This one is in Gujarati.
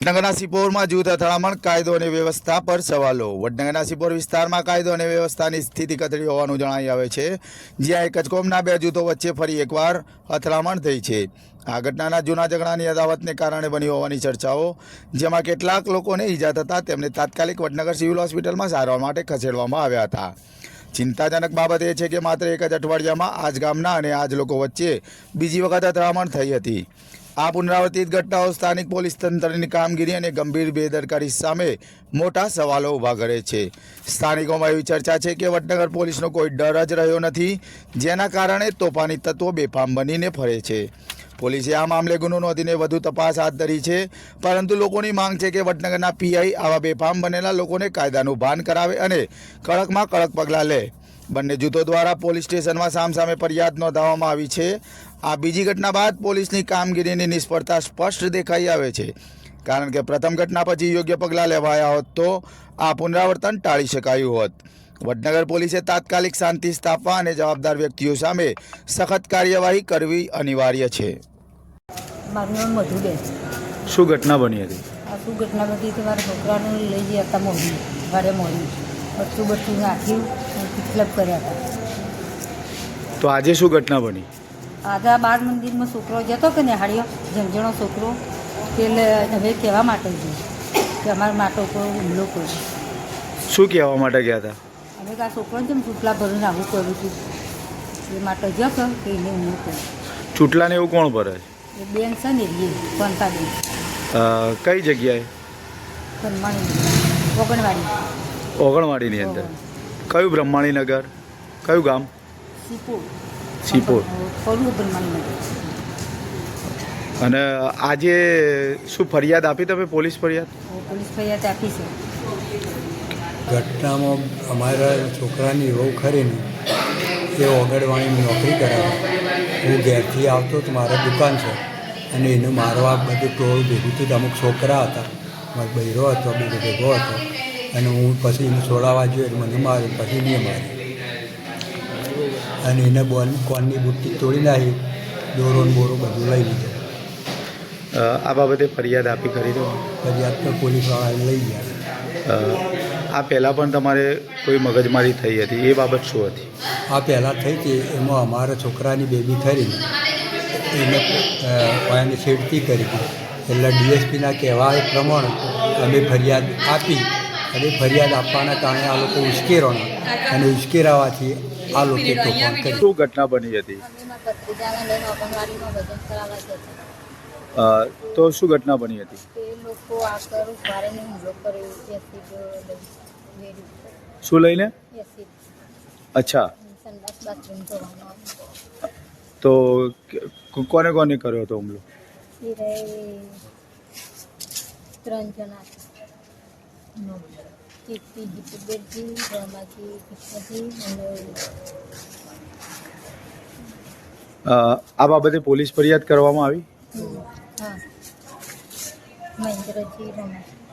વડનગરના સિપોરમાં જૂથ અથડામણ, કાયદો અને વ્યવસ્થા પર સવાલો. વડનગરના સિપોર વિસ્તારમાં કાયદો અને વ્યવસ્થાની સ્થિતિ કથળી હોવાનું જણાઈ આવે છે, જ્યાં એક જ કોમના બે જૂથો વચ્ચે ફરી એકવાર અથડામણ થઈ છે. આ ઘટનાના જૂના ઝઘડાની અદાવતને કારણે બની હોવાની ચર્ચાઓ, જેમાં કેટલાક લોકોને ઈજા થતાં તેમને તાત્કાલિક વડનગર સિવિલ હોસ્પિટલમાં સારવાર માટે ખસેડવામાં આવ્યા હતા. ચિંતાજનક બાબત એ છે કે માત્ર એક જ અઠવાડિયામાં આજ ગામના અને આજ લોકો વચ્ચે બીજી વખત અથડામણ થઈ હતી. આ પુનરાવર્તિત ઘટનાઓ સ્થાનિક પોલીસ તંત્રની કામગીરી અને ગંભીર બેદરકારી સામે મોટા સવાલો ઊભા કરે છે. સ્થાનિકોમાં એવી ચર્ચા છે કે વડનગર પોલીસનો કોઈ ડર જ રહ્યો નથી, જેના કારણે તોફાની તત્વો બેફામ બનીને ફરે છે. પોલીસે આ મામલે ગુનો નોંધીને વધુ તપાસ હાથ ધરી છે. પરંતુ લોકોની માંગ છે કે વડનગરના પીઆઈ આવા બેફામ બનેલા લોકોને કાયદાનું ભાન કરાવે અને કડકમાં કડક પગલાં લે. બંને જૂથો દ્વારા પોલીસ સ્ટેશનમાં સામસામે ફરિયાદ નોંધાવવામાં આવી છે. આ બીજી ઘટના બાદ પોલીસની કામગીરીની નિષ્ફળતા સ્પષ્ટ દેખાઈ આવે છે. કારણ કે પ્રથમ ઘટના પછી યોગ્ય પગલાં લેવાયા હોત તો આ પુનરાવર્તન ટાળી શકાયું હોત. વડનગર પોલીસે તાત્કાલિક શાંતિ સ્થાપવા અને જવાબદાર વ્યક્તિઓ સામે સખત કાર્યવાહી કરવી અનિવાર્ય છે. મારું નામ મધુબેન શું ઘટના બની હતી? આ શું ઘટના બધી કે મારા છોકરાને લઈ ગયા હતા મોડી મારે મોડી બધું બધું નાખ્યું અને કર્યા હતા. તો આજે શું ઘટના બની? આજે આ બાર મંદિરમાં છોકરો જતો કે નિહાળ્યો જણજણો છોકરો એટલે હવે કહેવા માટે છે કે અમારા માટે ઉપર હુમલો કર્યો. શું કહેવા માટે ગયા હતા? અમે આ છોકરાને કેમ ચૂંટલા ભરીને આવું કર્યું હતું એ માટે જ કે એને હું કરું. ચૂંટલાને એવું કોણ ભરે એ બેન છે ને એ પંતા બેન કઈ જગ્યાએ? બ્રહ્માણી ઓગણવાડી. ઓગણવાડીની અંદર. કયું બ્રહ્માણીનગર? કયું ગામ? સીપો સીપોર. ખોલું બ્રહ્માણી અને આજે શું ફરિયાદ આપી તમે? પોલીસ ફરિયાદ? પોલીસ ફરિયાદ આપી છે. ઘટનામાં અમારા છોકરાની વહુ ખરીને એ ઓગણવાણીની નોકરી કરાવે. હું ઘેરથી આવતો તો મારા દુકાન છે અને એને મારવા બધું ટોળું ભેગું થયું. અમુક છોકરા હતા મારો બૈરો હતો બીજો ભેગો હતો અને હું પછી એને છોડાવવા જોઈએ મને માર્યું પછી નહીં માર્યું. અને એને બોલ કોનની બુટ્ટી તોડી નાખી દોરો ને બોરો બધું લઈ લીધું. આ બાબતે ફરિયાદ આપી કરી દો ફરિયાદ તો પોલીસવાળાએ લઈ ગયા. આ પહેલાં પણ તમારે કોઈ મગજમારી થઈ હતી? એ બાબત શું હતી? આ પહેલાં થઈ હતી એમાં અમારા છોકરાની બેબી ખરી એને પાયાની છેડતી કરી એટલે ડીએસપીના કહેવા પ્રમાણે અમે ફરિયાદ આપી અને ફરિયાદ આપવાના કારણે આ લોકો ઉશ્કેરવાના અને ઉશ્કેરાવાથી આ લોકો શું ઘટના બની હતી. તો શું ઘટના બની હતી? તે લોકો આ કરું ભારેને હુમલો કર્યો એસિડ લઈ શું લઈને? એસિડ. અચ્છા. સંડાસ બાથરૂમ ધોવાનો તો કોને કોને કર્યો હતો હુમલો? એ ત્રણ જણા. કીર્તિ જીતુબેનજી રમાજી કૃષ્ણજી અને આ બાબતે પોલીસ ફરિયાદ કરવામાં આવી? હમ, હા મહેન્દ્રજી રમાજી